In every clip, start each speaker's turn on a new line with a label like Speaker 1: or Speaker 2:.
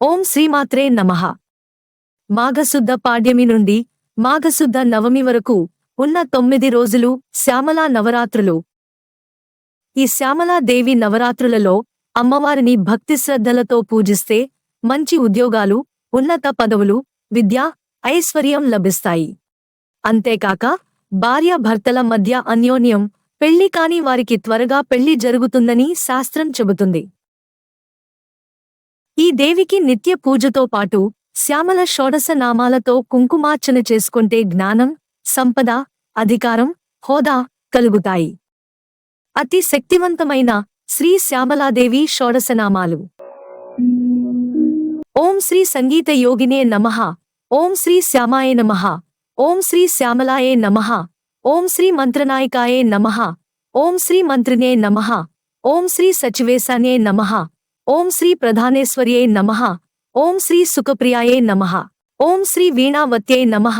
Speaker 1: ఓం శ్రీమాత్రే నమః. మాఘశుద్ధ పాడ్యమి నుండి మాఘశుద్ధ నవమి వరకు ఉన్న తొమ్మిది రోజులు శ్యామలా నవరాత్రులు. ఈ శ్యామలాదేవి నవరాత్రులలో అమ్మవారిని భక్తి శ్రద్ధలతో పూజిస్తే మంచి ఉద్యోగాలు ఉన్నత పదవులు విద్య ఐశ్వర్యం లభిస్తాయి. అంతేకాక భార్యాభర్తల మధ్య అన్యోన్యం పెళ్ళి కాని వారికి త్వరగా పెళ్ళి జరుగుతుందని శాస్త్రం చెబుతుంది. ఈ దేవికి నిత్య పూజతో పాటు శ్యామల షోడశ నామాలతో కుంకుమార్చన చేసుకుంటే జ్ఞానం సంపద అధికారం హోదా కలుగుతాయి. అతి శక్తివంతమైన శ్రీ శ్యామలాదేవి షోడశనామాలు. ఓం శ్రీ సంగీత యోగినే నమః. ఓం శ్రీ శ్యామాయ నమః. ఓం శ్రీ శ్యామలాయే నమ. ఓం శ్రీ మంత్రనాయకాయే నమః. ఓం శ్రీ మంత్రినే నమ. ఓం శ్రీ సచివేశానే నమః. ఓం శ్రీ ప్రధానేశ్వర్యే నమః ఓం శ్రీ సుఖప్రియాయే నమః ఓం శ్రీ వీణావత్యై నమః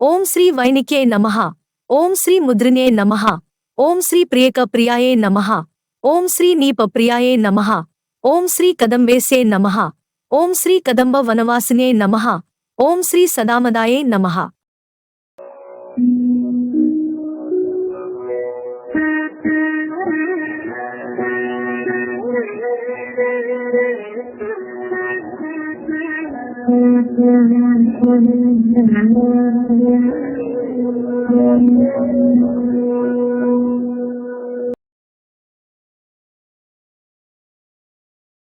Speaker 1: ఓం శ్రీ వైనిక్యై నమః ఓం శ్రీ ముద్రినే నమః ఓం శ్రీ ప్రియక ప్రియాయే నమః ఓం శ్రీ నీప ప్రియాయే నమః ఓం శ్రీ కదంబేసే నమః ఓం శ్రీ కదంబ వనవాసినే నమః ఓం శ్రీ సదామదాయే నమః
Speaker 2: Thank you.